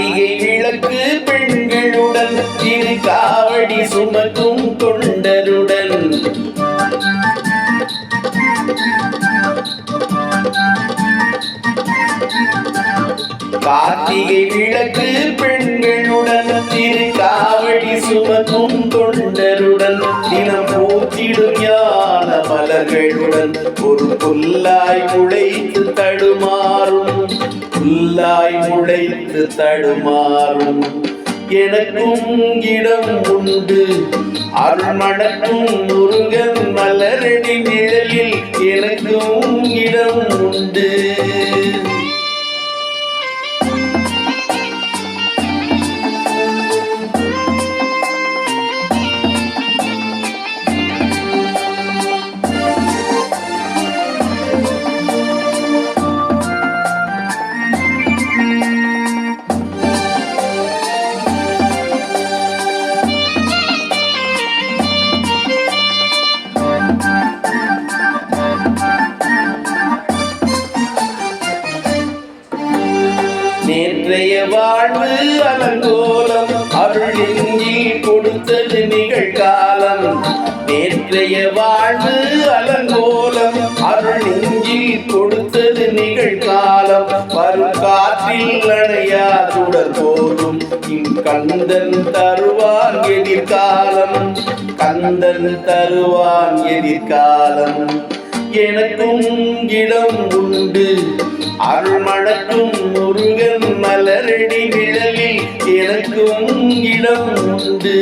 கார்த்திகை விளக்கு பெண்களுடன் திரு காவடி சுமக்கும் தொண்டருடன். கார்த்திகை விளக்கு பெண்களுடன் திரு காவடி சுமக்கும் தொண்டருடன். தினம் பூத்திடும் யான மலர்களுடன் ஒரு புல்லாய் உழைத்து தடுமா புல்லாய் முளைத்து தடுமாறும். எனக்கும் இடம் உண்டு. அருள்மணக்கும் முருகன் மலரடி நிழலில் எனக்கும் இடம் உண்டு. வாழ்வு அலங்கோலம் அருள் நெஞ்சில் கொடுத்தது நிகழ்காலம். நேற்றைய வாழ்வு அலங்கோலம். அருள் நெஞ்சில் கொடுத்தது நிகழ்காலம். வரும் காற்றில் அணையா சுடர் போதும். இம் கந்தன் தருவான் எதிர்காலம். கந்தன் தருவான் எதிர்காலம். எனக்கும் இடம் உண்டு. அருள் மணக்கும் முருகன் மலரடி நிழலில் எனக்கும் இடம் உண்டு.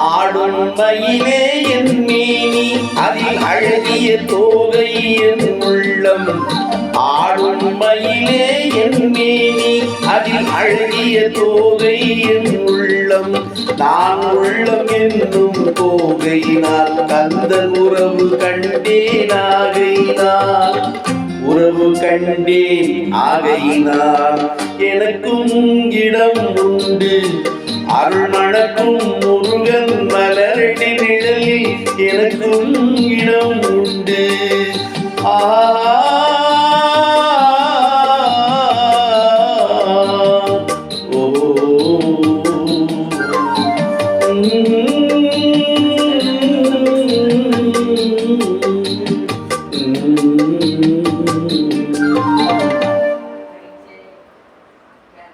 ஆடும் மயிலே என் மேனி. அதில் அழகிய தோகை என் உள்ளம். ஆடும் மயிலே என் மேனி. அதில் அழகிய தோகை என் உள்ளம். நான் உள்ளம் என்னும் தோகையினால் கந்த உறவு கண்டேன் ஆகையினால். உறவு கண்டேன் ஆகையினால். எனக்கும் இடம் உண்டு. அருள் எனக்கும் இடம் உண்டு. ஆ